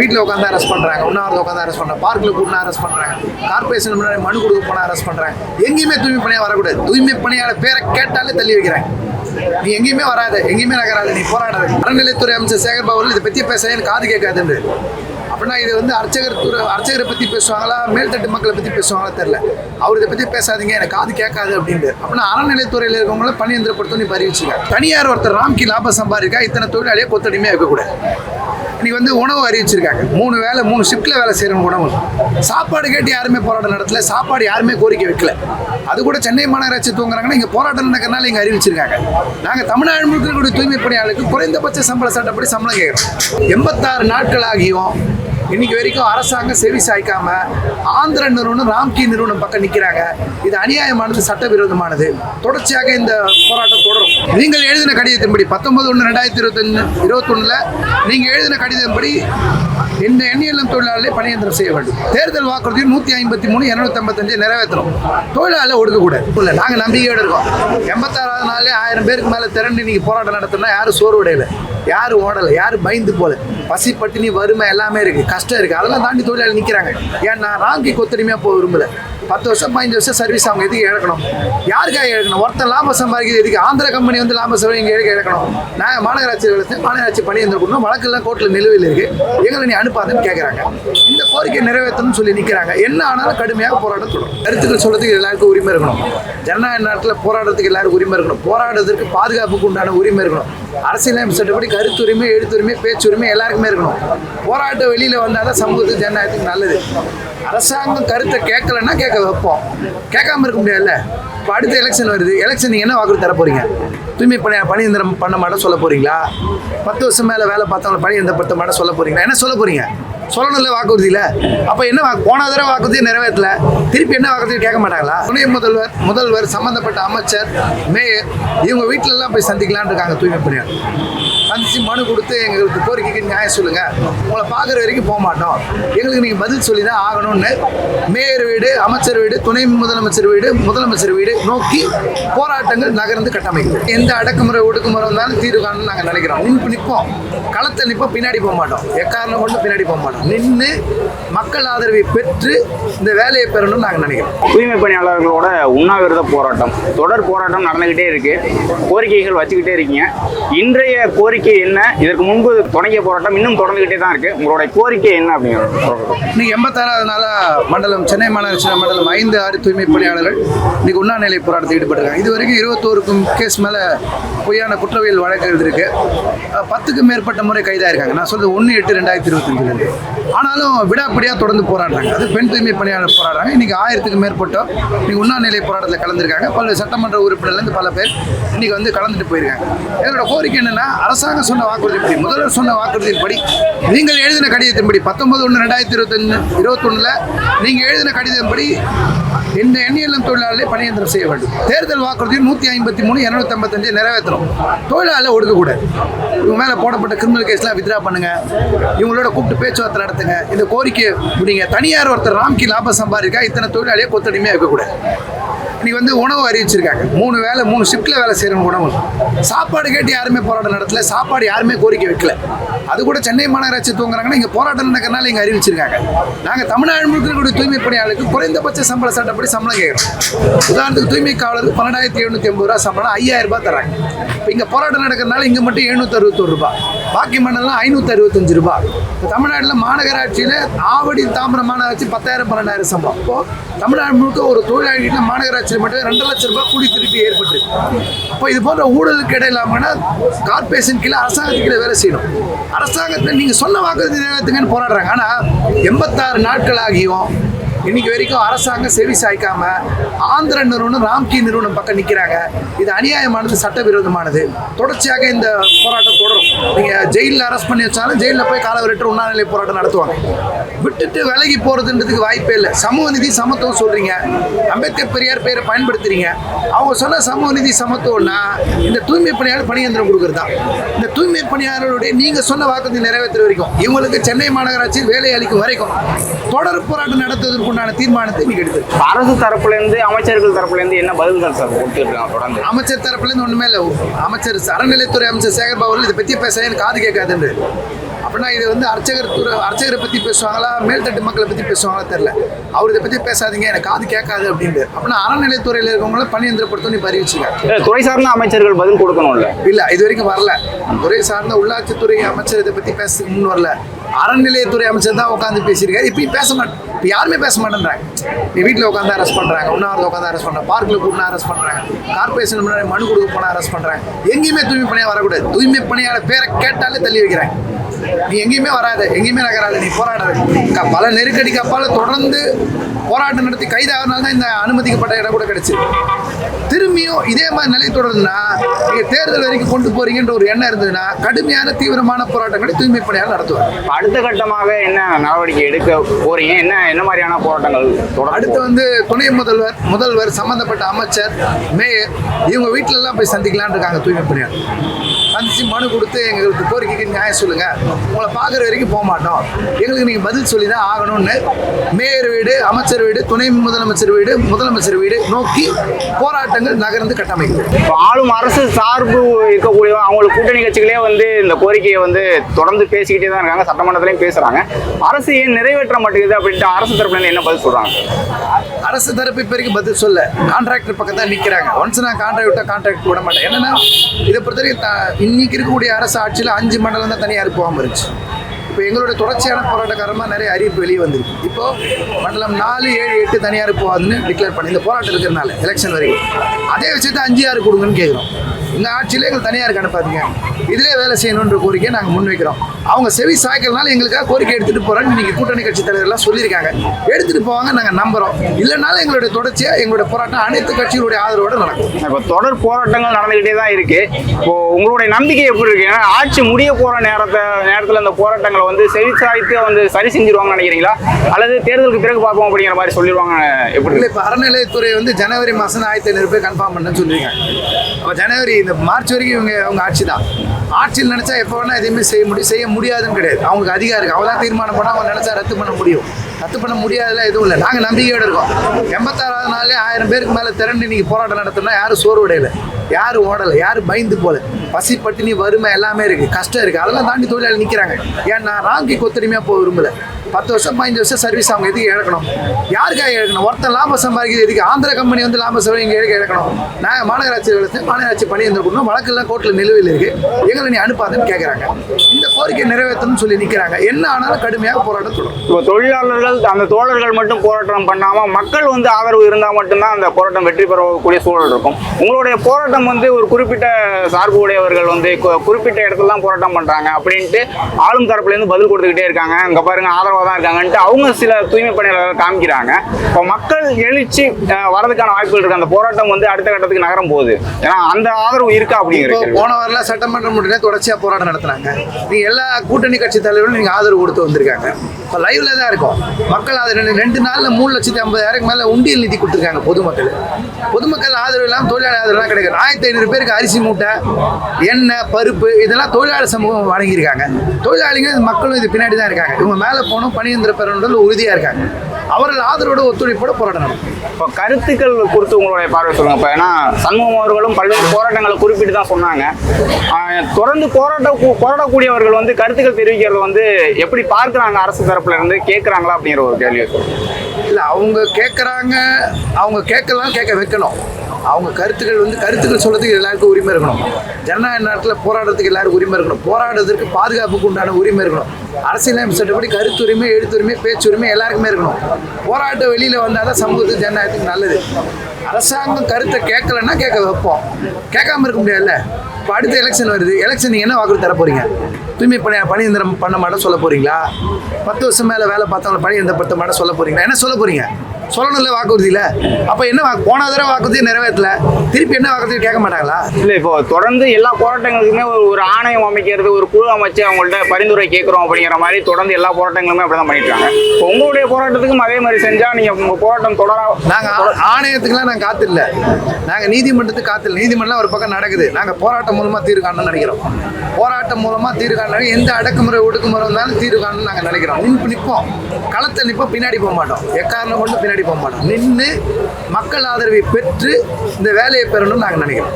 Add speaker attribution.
Speaker 1: வீட்டில் உட்காந்து அரெஸ்ட் பண்ணுறாங்க உண்ணாவிரதம் உட்காந்து அரெஸ்ட் பண்ணுறாங்க பார்க்கில் கூட்டினா அரெஸ்ட் பண்ணுறாங்க கார்பரேஷன் முன்னாடி மனு கொடுக்க போனால் அரெஸ்ட் பண்ணுறாங்க எங்கேயுமே தூய்மை பணியாக வரக்கூடாது. தூய்மை பணியாளர் பேரை கேட்டாலே தள்ளி வைக்கிறாங்க. நீ எங்கேயுமே வராது. எங்கேயுமே நகராது. நீ போராடாது. அறநிலைத்துறை அமைச்சர் சேகர் பாபு இதை பற்றி பேச எனக்கு காது கேட்காதுன்னு. அப்படின்னா இது வந்து அர்ச்சகர் துறை அர்ச்சகரை பற்றி பேசுவாங்களா? மேல்தட்டு மக்களை பற்றி பேசுவாங்களா தெரில அவர் இதை பற்றி பேசாதீங்க. எனக்கு காது கேட்காது அப்படின்ட்டு. அப்படின்னா அறநிலைத்துறையில் இருக்கவங்கள பணியந்திரப்படுத்தணும் இப்போ அறிவிச்சிருக்காங்க தனியார் ஒருத்தர் ராம்கி லாபம் சம்பாதிக்கா இத்தனை தொழிலாளியே கொத்தடிமையாக இருக்கக்கூடாது இன்னைக்கு வந்து உணவு அறிவிச்சிருக்காங்க. மூணு வேலை மூணு ஷிஃப்ட்டில் வேலை செய்கிறவங்க உணவு. சாப்பாடு கேட்டு யாருமே போராட்டம் நடத்தல. சாப்பாடு யாருமே கோரிக்கை வைக்கல. அது கூட சென்னை மாநகராட்சி தூங்குறாங்கன்னா இங்கே போராட்டம் நடக்கிறனால இங்கே அறிவிச்சிருக்காங்க. நாங்கள் தமிழ்நாடு முழுக்க இருக்கக்கூடிய தூய்மை பணியாளருக்கு குறைந்தபட்ச சம்பள சட்டப்படி சம்பளம் கேட்குறோம். எண்பத்தாறு நாட்கள் ஆகியும் இன்னைக்கு வரைக்கும் அரசாங்கம் செவி சாய்க்காம ஆந்திர நிறுவனம் ராம்கி நிறுவனம் பக்கம் நிற்கிறாங்க இது அநியாயமானது சட்டவிரோதமானது. தொடர்ச்சியாக இந்த போராட்டம் தொடரும். நீங்கள் எழுதின கடிதத்தின்படி பத்தொன்பது ஒன்று ரெண்டாயிரத்தி இருபத்தொன்னு இருபத்தொன்னுல நீங்கள் எழுதின கடிதத்தின்படி இந்த எண்ணியலும் தொழிலாளர்களை பணியந்திரம் செய்ய வேண்டும். தேர்தல் வாக்குறுதியும் நூற்றி ஐம்பத்தி மூணு இரநூத்தி ஐம்பத்தஞ்சு நிறைவேற்றணும். தொழிலாளர் ஒடுக்கக்கூடாது. இல்லை நாங்கள் நம்பிக்கையோடு இருக்கோம். எண்பத்தாறாவது நாளே ஆயிரம் பேருக்கு மேலே திரண்டு இன்னைக்கு போராட்டம் நடத்தினா யாரும் சோர்வடையலை. யாரும் ஓடலை யாரும் பயந்து போல பசி பட்டினி வறுமை எல்லாமே இருக்குது கஷ்டம் இருக்குது அதெல்லாம் தாண்டி தொழிலாளி நிற்கிறாங்க ஏன்னா ராங்கி கொத்தடிமையாக போக விரும்பல. பத்து வருஷம் பதினஞ்சு வருஷம் சர்வீஸ் அவங்க எதுக்கு இழக்கணும்? யாருக்காக இழக்கணும்? ஒருத்தன் லாபம் சம்பாதிக்கிறது எதுக்கு? ஆந்திர கம்பெனி வந்து லாபம் சம்பாதி இங்கே எதுக்கு இழக்கணும்? நான் மாநகராட்சி வளர்த்து மாநகராட்சி பணி இருந்திருக்கணும் வழக்கெல்லாம் கோர்ட்டில் நிலுவையில் இருக்குது எங்களை நீ அனுப்பாதுன்னு கேட்குறாங்க இந்த கோரிக்கை நிறைவேற்றணும்னு சொல்லி நிற்கிறாங்க என்ன ஆனாலும் கடுமையாக போராட்டம் தொடரும். கருத்துக்கள் சொல்கிறதுக்கு எல்லாருக்கும் உரிமை இருக்கணும். ஜனநாயக நாட்டில் போராடுறதுக்கு எல்லாருக்கும் உரிமை இருக்கணும். போராடுறதுக்கு பாதுகாப்புக்கு உண்டான உரிமை இருக்கணும். அரசியலமைப்பு சட்டப்படி கருத்துரிமை எழுத்துரிமை பேச்சுரிமை எல்லாருக்குமே இருக்கணும். போராட்டம் வெளியில் வந்தால் தான் சமூகத்துக்கு ஜனநாயகத்துக்கு நல்லது. அரசாங்கம் கருத்தை கேட்கலன்னா கேட்க வைப்போம். கேட்காம இருக்க முடியாதுல்ல? இப்போ அடுத்த எலெக்ஷன் வருது. எலெக்ஷன் நீங்கள் என்ன வாக்குறுதி தர போகிறீங்க தூய்மை பணி பணியந்திரம் பண்ண மாட்டோம் சொல்ல போகிறீங்களா பத்து வருஷம் மேலே வேலை பார்த்தவங்க பணியந்திரப்படுத்த மாட்டோம் சொல்ல போகிறீங்களா என்ன சொல்ல போகிறீங்க சொல்லணும்ல வாக்குறுதியில். அப்போ என்ன போன தடவை வாக்குறுதியை நிறைவேற்றல. திருப்பி என்ன வாக்குறுதி கேட்க மாட்டாங்களா? துணை முதல்வர் முதல்வர் சம்மந்தப்பட்ட அமைச்சர் மேயர் இவங்க வீட்டிலலாம் போய் சந்திக்கலான் இருக்காங்க தூய்மை பணியாளர். சந்திச்சு மனு கொடுத்து எங்களுக்கு கோரிக்கைக்கு நியாயம் சொல்லுங்க. உங்களை பார்க்குற வரைக்கும் போக மாட்டோம். எங்களுக்கு நீங்கள் பதில் சொல்லி தான் ஆகணும்னு மேயர் வீடு அமைச்சர் வீடு துணை முதலமைச்சர் வீடு முதலமைச்சர் வீடு நோக்கி போராட்டங்கள் நகர்ந்து கட்டமைக்கும் எந்த அடக்குமுறை ஒடுக்குமுறை வந்தாலும் தீர்வு காணும்னு நாங்கள் நினைக்கிறோம். நிற்போம் களத்தில் நிற்போம் பின்னாடி போக மாட்டோம். எக்காரணம் கொண்டு பின்னாடி போக மாட்டோம். நின்று மக்கள் ஆதரவை பெற்று இந்த வேலையை பெறணும்னு நாங்கள் நினைக்கிறோம்.
Speaker 2: தூய்மை பணியாளர்களோட உண்ணாவிரத போராட்டம். தொடர் போராட்டம் நடந்துகிட்டே இருக்கு. கோரிக்கைகள் வச்சுக்கிட்டே இருக்கீங்க. இன்றைய கோரிக்கை என்ன? இதற்கு முன்பு தொடங்கிய போராட்டம் இன்னும் தொடர்ந்துகிட்டே தான் இருக்கு. உங்களுடைய கோரிக்கை என்ன அப்படிங்கிறது
Speaker 1: இன்னைக்கு எண்பத்தாறாவது நாளாக மண்டலம் சென்னை மாநகராட்சி மண்டலம் ஐந்து ஆறு தூய்மை பணியாளர்கள் இன்னைக்கு உண்ணாநிலை போராட்டத்தில் ஈடுபட்டிருக்காங்க. இது வரைக்கும் இருபத்தோருக்கும் கேஸ் மேலே பொய்யான குற்றவியல் வழக்கு எழுதிருக்கு பத்துக்கும் மேற்பட்ட முறை கைதாயிருக்காங்க. நான் சொல்றது ஒன்று எட்டு ரெண்டாயிரத்தி இருபத்தஞ்சிலேருந்து ஆனாலும் விடாப்பிடியாக தொடர்ந்து போராடுறாங்க. அது பெண் தூய்மை பணியாளர் போராடுறாங்க. இன்னைக்கு ஆயிரத்துக்கு மேற்பட்டோர் இன்னைக்கு உண்ணாநிலை போராட்டத்தில் கலந்துருக்காங்க. பல சட்டமன்ற உறுப்பினர்லேருந்து பல பேர் இன்னைக்கு வந்து கலந்துட்டு போயிருக்காங்க. என்னோட கோரிக்கை என்னென்னா அரசாங்கம் சொன்ன வாக்குறுதிப்படி முதல்வர் சொன்ன வாக்குறுதியின்படி நீங்கள் எழுதின கடிதத்தின்படி பத்தொன்பது ஒன்று ரெண்டாயிரத்தி இருபத்தொன்று இருபத்தொன்னில் நீங்கள் எழுதின கடிதத்தின்படி இந்த எண்ணியலம் தொழிலாளர்களை பணியந்திரம் செய்ய வேண்டும். தேர்தல் வாக்குறுதியும் நூற்றி ஐம்பத்தி மூணு இரநூத்தி ஐம்பத்தஞ்சு நிறைவேற்றணும். தொழிலாளர் ஒடுக்கக்கூடாது. இவங்க மேலே போடப்பட்ட கிரிமினல் கேஸ்லாம் வித்ரா பண்ணுங்க. இவங்களோட கூப்பிட்டு பேச்சுவார்த்தை நடத்துங்க. இந்த கோரிக்கை முடிங்க. தனியார் ஒருத்தர் ராம்கி லாபம் சம்பாதிக்கா இத்தனை தொழிலாளியை கொத்தடிமையாக இருக்கக்கூடாது இன்னைக்கு வந்து உணவு அறிவிச்சிருக்காங்க. மூணு வேலை மூணு ஷிஃப்ட்டில் வேலை செய்கிறவங்க உணவு. சாப்பாடு கேட்டு யாருமே போராட்டம் நடத்தல. சாப்பாடு யாருமே கோரிக்கை வைக்கல. அது கூட சென்னை மாநகராட்சி தூங்குறாங்கன்னா இங்கே போராட்டம் நடக்கிறனால இங்கே அறிவிச்சிருக்காங்க. நாங்கள் தமிழ்நாடு முழுக்க தூய்மை பணியாளருக்கு குறைந்தபட்ச சம்பள சட்டப்படி சம்பளம் கேட்குறோம். உதாரணத்துக்கு தூய்மை காவலருக்கு பன்னெண்டாயிரத்தி எழுநூற்றி ஐம்பது ரூபா சம்பளம் ஐயாயிரம் ரூபாய் தராங்க இப்போ இங்கே போராட்டம் நடக்கிறனால இங்கே மட்டும் எழுநூற்றி அறுபத்தொரு ரூபாய். பாக்கி மண்டலம் ஐநூற்றி அறுபத்தஞ்சு ரூபாய். இப்போ தமிழ்நாட்டில் மாநகராட்சியில் ஆவடி தாம்பரம் மாநகராட்சி பத்தாயிரம் பன்னெண்டாயிரம் சம்பளம். இப்போ தமிழ்நாடு முழுக்க ஒரு தொழிலாளிகிட்ட மாநகராட்சியில் மட்டும் ரெண்டு லட்சம் ரூபாய் கூலி திருப்பி ஏற்பட்டுருக்கு. அப்போ இது போன்ற ஊழலுக்கு இடையிலாமனா கார்பரேஷன் கீழே அரசாங்கத்துக்கு வேலை செய்யணும். அரசாங்கத்தில் நீங்கள் சொன்ன வாக்குறுதி நிறைவேற்றுங்கன்னு போராடுறாங்க. ஆனால் எண்பத்தாறு நாட்கள் ஆகியும் இன்னைக்கு வரைக்கும் அரசாங்கம் செவி சாய்க்காம ஆந்திர நிறுவனம் ராம்கி நிறுவனம் பக்கம் நிற்கிறாங்க இது அநியாயமானது சட்டவிரோதமானது. தொடர்ச்சியாக இந்த போராட்டம் தொடரும். நீங்கள் ஜெயிலில் அரெஸ்ட் பண்ணி வச்சாலும் ஜெயிலில் போய் காலவரட்டு உண்ணாநிலை போராட்டம் நடத்துவாங்க. விட்டுட்டு விலகி போகிறதுன்றதுக்கு வாய்ப்பே இல்லை. சமூக நிதி சமத்துவம் சொல்கிறீங்க அம்பேத்கர் பெரியார் பேரை பயன்படுத்துறீங்க. அவங்க சொன்ன சமூக நிதி சமத்துவம்னா இந்த தூய்மை பணியாளர் பணியந்திரம் கொடுக்குறது? தான் இந்த தூய்மை பணியாளருடைய நீங்கள் சொன்ன வாக்குறுதி நிறைவேற்றுற வரைக்கும் இவங்களுக்கு சென்னை மாநகராட்சி வேலை அளிக்கும் வரைக்கும் தொடர் போராட்டம் நடத்துவதற்கு உண்டான தீர்மானத்தை இன்னைக்கு எடுத்து
Speaker 2: அரசு தரப்புல இருந்து அமைச்சர்கள் தரப்புல இருந்து என்ன பதில்கள் சார் கொடுத்துட்டு இருக்காங்க தொடர்ந்து?
Speaker 1: அமைச்சர் தரப்புலேருந்து ஒன்றுமே இல்லை. அமைச்சர் அறநிலைத்துறை அமைச்சர் சேகர் பாபு இதை பற்றி பேச எனக்கு காது கேட்காதுன்னு. அப்படின்னா இது வந்து அர்ச்சகர் துறை அர்ச்சகரை பற்றி பேசுவாங்களா மேல்தட்டு மக்களை பற்றி பேசுவாங்களா தெரில அவர் இதை பற்றி பேசாதீங்க எனக்கு காது கேட்காது அப்படின்ட்டு. அப்படின்னா அறநிலையத்துறையில் இருக்கவங்கள பணி எந்திரப்படுத்தணும் இப்போ அறிவிச்சுங்க
Speaker 2: துறை சார்ந்த அமைச்சர்கள் பதில் கொடுக்கணும்ல?
Speaker 1: இல்லை இது வரைக்கும் வரல. துறை சார்ந்த உள்ளாட்சித்துறை அமைச்சர் இதை பற்றி பேச முன் வரல. அறநிலையத்துறை அமைச்சர் தான் உட்காந்து பேசியிருக்காரு. இப்பயும் பேச மாட்டேன் இப்போ யாருமே பேச மாட்டேன்றாங்க. நீ வீட்டில் உட்காந்து அரெஸ்ட் பண்ணுறாங்க உண்ணாவிரதம் உட்காந்து அரெஸ்ட் பண்ணுறாங்க பார்க்கில் கூட்டினா அரெஸ்ட் பண்ணுறாங்க கார்பரேஷன் முன்னாடி மனு கொடுக்க போனால் அரெஸ்ட் பண்ணுறாங்க எங்கேயுமே தூய்மை பணியாக வரக்கூடாது. தூய்மை பணியாளர் பேரை கேட்டாலே தள்ளி வைக்கிறாங்க. நீ எங்கேயுமே வராத எங்கேயுமே நகராத நீ போராடாத. பல நெருக்கடிக்கு அப்பால தொடர்ந்து போராட்டம் நடத்தி கைதாகிறனால தான் இந்த அனுமதிக்கப்பட்ட இடம் கூட கிடைச்சு. திரும்பியும் இதே மாதிரி நிலை தொடருதுன்னா நீங்கள் தேர்தல் வரைக்கும் கொண்டு போறீங்கன்ற ஒரு எண்ணம் இருந்ததுன்னா கடுமையான தீவிரமான போராட்டங்களை தூய்மை பணியாளர் நடத்துவாங்க.
Speaker 2: அடுத்த கட்டமாக என்ன நடவடிக்கை எடுக்க போறீங்க? என்ன என்ன மாதிரியான போராட்டங்கள்
Speaker 1: அடுத்து வந்து துணை முதல்வர் முதல்வர் சம்பந்தப்பட்ட அமைச்சர் மேயர் இவங்க வீட்டில எல்லாம் போய் சந்திக்கலாம்னு இருக்காங்க தூய்மை பணியாளர் சந்திச்சு மனு கொடுத்து எங்களுக்கு கோரிக்கைக்கு நியாயம் சொல்லுங்க. உங்களை பார்க்குற வரைக்கும் போக மாட்டோம். எங்களுக்கு நீங்கள் பதில் சொல்லி தான் ஆகணும்னு மேயர் வீடு அமைச்சர் வீடு துணை முதலமைச்சர் வீடு முதலமைச்சர் வீடு நோக்கி போராட்டங்கள் நகர்ந்து கட்டமைக்குது.
Speaker 2: இப்போ ஆளும் அரசு சார்பு இருக்கக்கூடிய அவங்களுக்கு கூட்டணி கட்சிகளே வந்து இந்த கோரிக்கையை வந்து தொடர்ந்து பேசிக்கிட்டே தான் இருக்காங்க. சட்டமன்றத்திலையும் பேசுறாங்க. அரசு ஏன் நிறைவேற்ற மாட்டேங்குது அப்படின்ட்டு அரசு தரப்புல என்ன பதில் சொல்றாங்க?
Speaker 1: அரசு தரப்பு இப்போ வரைக்கும் பதில் சொல்ல. கான்ட்ராக்டர் பக்கம் தான் நிற்கிறாங்க ஒன்ஸ் நான் கான்ட்ராக்ட் விட்டால் கான்ட்ராக்ட் விட மாட்டேன். என்னன்னா இதை பொறுத்தவரைக்கும் த- இன்னைக்கு இருக்கக்கூடிய அரசு ஆட்சியில் அஞ்சு மண்டலம் தான் தனியார் போகாமல் இருந்துச்சு. இப்போ எங்களுடைய தொடர்ச்சியான போராட்டக்காரமாக நிறைய அறிவிப்பு வெளியே வந்திருக்கு. இப்போ மண்டலம் நாலு ஏழு எட்டு தனியார் போகாதுன்னு டிக்ளேர் பண்ணி இந்த போராட்டம் இருக்கிறனால எலெக்ஷன் வரைக்கும். அதே விஷயத்தை அஞ்சு ஆறு கொடுங்கன்னு கேட்குறோம். இந்த ஆட்சியிலே எங்களுக்கு தனியாருக்கு அனுப்பாதீங்க இதிலே வேலை செய்யணுன்ற கோரிக்கையை நாங்கள் முன்வைக்கிறோம். அவங்க செவி சாய்க்கலனால எங்களுக்காக கோரிக்கை எடுத்துகிட்டு போகிறோன்னு இன்னைக்கு கூட்டணி கட்சி தலைவர்லாம் சொல்லியிருக்காங்க. எடுத்துகிட்டு போவாங்க நாங்கள் நம்புகிறோம் இல்லைனாலும் எங்களுடைய தொடர்ச்சியாக எங்களுடைய போராட்டம் அனைத்து கட்சிகளுடைய ஆதரவோடு நடக்கும்.
Speaker 2: இப்போ தொடர் போராட்டங்கள் நடந்துகிட்டே தான் இருக்கு. இப்போ உங்களுடைய நம்பிக்கை எப்படி இருக்கு? ஏன்னா ஆட்சி முடிய போற நேரத்தை நேரத்தில் இந்த போராட்டங்களை வந்து செவிசாய்த்து வந்து சரி செஞ்சிருவாங்கன்னு நினைக்கிறீங்களா? அல்லது தேர்தலுக்கு பிறகு பார்ப்போம் அப்படிங்கிற மாதிரி சொல்லிடுவாங்க எப்படி
Speaker 1: இல்லை இப்போ அறநிலையத்துறை வந்து ஜனவரி மாதம் ஆயிரத்தி ஐநூறு பேர் கன்ஃபார்ம் பண்ணேன்னு சொல்லியிருக்காங்க. அப்போ ஜனவரி இந்த மார்ச் வரைக்கும் இவங்க அவங்க ஆட்சி தான் ஆட்சியில் நினச்சா எப்போ வேணால் எதையுமே செய்ய முடியும். செய்ய முடியாதுன்னு கிடையாது. அவங்களுக்கு அதிகாரம் இருக்குது அவங்க தான் தீர்மானம் பண்ணால் அவங்க நினச்சா ரத்து பண்ண முடியும். ரத்து பண்ண முடியாதெல்லாம் எதுவும் இல்லை. நாங்கள் நம்பிக்கையோடு இருக்கோம். எண்பத்தாறாவது நாளே ஆயிரம் பேருக்கு மேலே திரண்டு இன்றைக்கி போராட்டம் நடத்தினா யாரும் சோறு யாரும் ஓடலை யாரும் பயந்து போல. பசி பட்டினி வறுமை எல்லாமே இருக்குது கஷ்டம் இருக்குது அதெல்லாம் தாண்டி தொழிலாளி நிற்கிறாங்க ஏன்னா ராங்கி கொத்தடிமையாக போக விரும்பலை. பத்து வருஷம் பதினஞ்சு வருஷம் சர்வீஸ் அவங்க எதுக்கு இழக்கணும்? யாருக்காக இழக்கணும்? ஒருத்தன் லாபம் சம்பாதிக்கிறது எதுக்கு? ஆந்திர கம்பெனி வந்து லாபம் சம்பாதி இங்கே எதுக்கு இழக்கணும்? நான் மாநகராட்சி வளர்த்து மாநகராட்சி பணி இருந்திருக்கணும் வழக்கெல்லாம் கோர்ட்டில் நிலுவையில் இருக்குது எங்களை நீ அனுப்பாதுன்னு கேட்குறாங்க இந்த கோரிக்கை நிறைவேற்றணும்னு சொல்லி நிற்கிறாங்க என்ன ஆனாலும் கடுமையாக போராட்டம் தொடரும்.
Speaker 2: இப்போ தொழிலாளர்கள் அந்த தோழர்கள் மட்டும் போராட்டம் பண்ணாம மக்கள் வந்து ஆதரவு இருந்தால் மட்டும்தான் அந்த போராட்டம் வெற்றி பெறக்கூடிய சூழல் இருக்கும். உங்களுடைய போராட்டம் வந்து ஒரு குறிப்பிட்ட சார்பு உடையவர்கள் வந்து குறிப்பிட்ட இடத்துல தான் போராட்டம் பண்றாங்க அப்படின்ட்டு ஆளும் தரப்புல இருந்து பதில் கொடுத்துக்கிட்டே இருக்காங்க. அங்க பாருங்க ஆதரவாக தான் இருக்காங்கன்ட்டு அவங்க சில தூய்மை பணியாளர்கள் காமிக்கிறாங்க. இப்போ மக்கள் எழுச்சி வரதுக்கான வாய்ப்புகள் இருக்கு. அந்த போராட்டம் வந்து அடுத்த கட்டத்துக்கு நகரும் போகுது ஏன்னா அந்த ஆதரவு இருக்கா
Speaker 1: இப்போ
Speaker 2: அப்படிங்கிற
Speaker 1: போன வாரம் சட்டமன்றம் மட்டுமே தொடர்ச்சியாக போராட்டம் நடத்துனாங்க. நீங்க எல்லா கூட்டணி கட்சி தலைவர்களும் நீங்க ஆதரவு கொடுத்து வந்திருக்காங்க. இப்போ லைவ்ல தான் இருக்கும். மக்கள் அது ரெண்டு ரெண்டு நாளில் மூணு லட்சத்தி ஐம்பதாயிரம் மேலே உண்டியல் நிதி கொடுத்துருக்காங்க பொதுமக்கள். பொதுமக்கள் ஆதரவு இல்லாமல் தொழிலாளர் ஆதரவுலாம் கிடைக்கல. ஆயிரத்தி ஐநூறு பேருக்கு அரிசி மூட்டை எண்ணெய் பருப்பு இதெல்லாம் தொழிலாளர் சமூகம் வழங்கியிருக்காங்க. தொழிலாளிங்க மக்களும் இது பின்னாடி தான் இருக்காங்க. இவங்க மேலே போகணும் பணியந்திர பெறணுன்றது உறுதியாக இருக்காங்க. அவர்கள் ஆதரவோட ஒத்துழைப்போட போராட்டம் நடக்கும்
Speaker 2: இப்போ கருத்துக்கள் குறித்து உங்களுடைய பார்வை சொல்லுங்க. இப்போ ஏன்னா சண்முகம் அவர்களும் பல்வேறு போராட்டங்களை குறிப்பிட்டு தான் சொன்னாங்க. தொடர்ந்து போராட்ட போராடக்கூடியவர்கள் வந்து கருத்துக்கள் தெரிவிக்கிறது வந்து எப்படி பார்க்குறாங்க அரசு தரப்புல இருந்து? கேட்குறாங்களா அப்படிங்கிற ஒரு கேள்வியை சொல்லுங்க.
Speaker 1: இல்லை அவங்க கேட்குறாங்க அவங்க கேட்கலாம் கேட்க வைக்கணும். அவங்க கருத்துக்கள் வந்து கருத்துக்கள் சொல்கிறதுக்கு எல்லாருக்கும் உரிமை இருக்கணும். ஜனநாயக நாட்டில் போராடுறதுக்கு எல்லாருக்கும் உரிமை இருக்கணும். போராடுறதுக்கு பாதுகாப்புக்கு உண்டான உரிமை இருக்கணும். அரசியலமைப்பு சட்டப்படி கருத்துரிமை எழுத்துரிமை பேச்சுரிமை எல்லாருக்குமே இருக்கணும். போராட்டம் வெளியில் வந்தால் தான் சமூகத்துக்கு ஜனநாயகத்துக்கு நல்லது. அரசாங்கம் கருத்தை கேட்கலன்னா கேட்க வைப்போம். கேட்காம இருக்க முடியாதுல்ல? இப்போ அடுத்த எலெக்ஷன் வருது. எலெக்ஷன் நீங்கள் என்ன வாக்கு தர போகிறீங்க தூய்மை பணி பணியந்திரம் பண்ண மாட்டேன் சொல்ல போகிறீங்களா பத்து வருஷம் மேலே வேலை பார்த்தவங்கள பணியந்திரப்படுத்த மாட்டேன் சொல்ல போகிறீங்களா என்ன சொல்ல போகிறீங்க சொல்லணும்ல வாக்குறுதியில்? அப்போ என்ன போன தடவை வாக்குறுதியை நிறைவேற்றல? திருப்பி என்ன வாக்குறுதி கேட்க மாட்டாங்களா?
Speaker 2: இல்லை இப்போ தொடர்ந்து எல்லா போராட்டங்களுக்குமே ஒரு ஒரு ஆணையம் அமைக்கிறது ஒரு குழு அமைச்சு அவங்கள்ட்ட பரிந்துரை கேட்குறோம் அப்படிங்கிற மாதிரி தொடர்ந்து எல்லா போராட்டங்களுமே அப்படி தான் பண்ணிட்டாங்க இப்போ உங்களுடைய போராட்டத்துக்கும் அதே மாதிரி செஞ்சால் நீங்கள் உங்கள் போராட்டம் தொடர
Speaker 1: நாங்கள் ஆணையத்துக்குலாம் நாங்கள் காத்தில்ல. நாங்கள் நீதிமன்றத்துக்கு காத்தில்ல. நீதிமன்றம் ஒரு பக்கம் நடக்குது. நாங்கள் போராட்டம் மூலமாக தீர்வு காணணும்னு நினைக்கிறோம். போராட்டம் மூலமாக தீர்வு காணணும் எந்த அடக்குமுறை ஒடுக்குமுறை வந்தாலும் தீர்வு காணணும்னு நாங்கள் நினைக்கிறோம். நிற்போம் களத்தில் நிற்போம் பின்னாடி போக மாட்டோம். எக்காரணம் கொண்டு பின்னாடி போக மாட்டோம். நின்று மக்கள் ஆதரவை பெற்று இந்த வேலையை பெறணும்னு நாங்கள் நினைக்கிறோம்.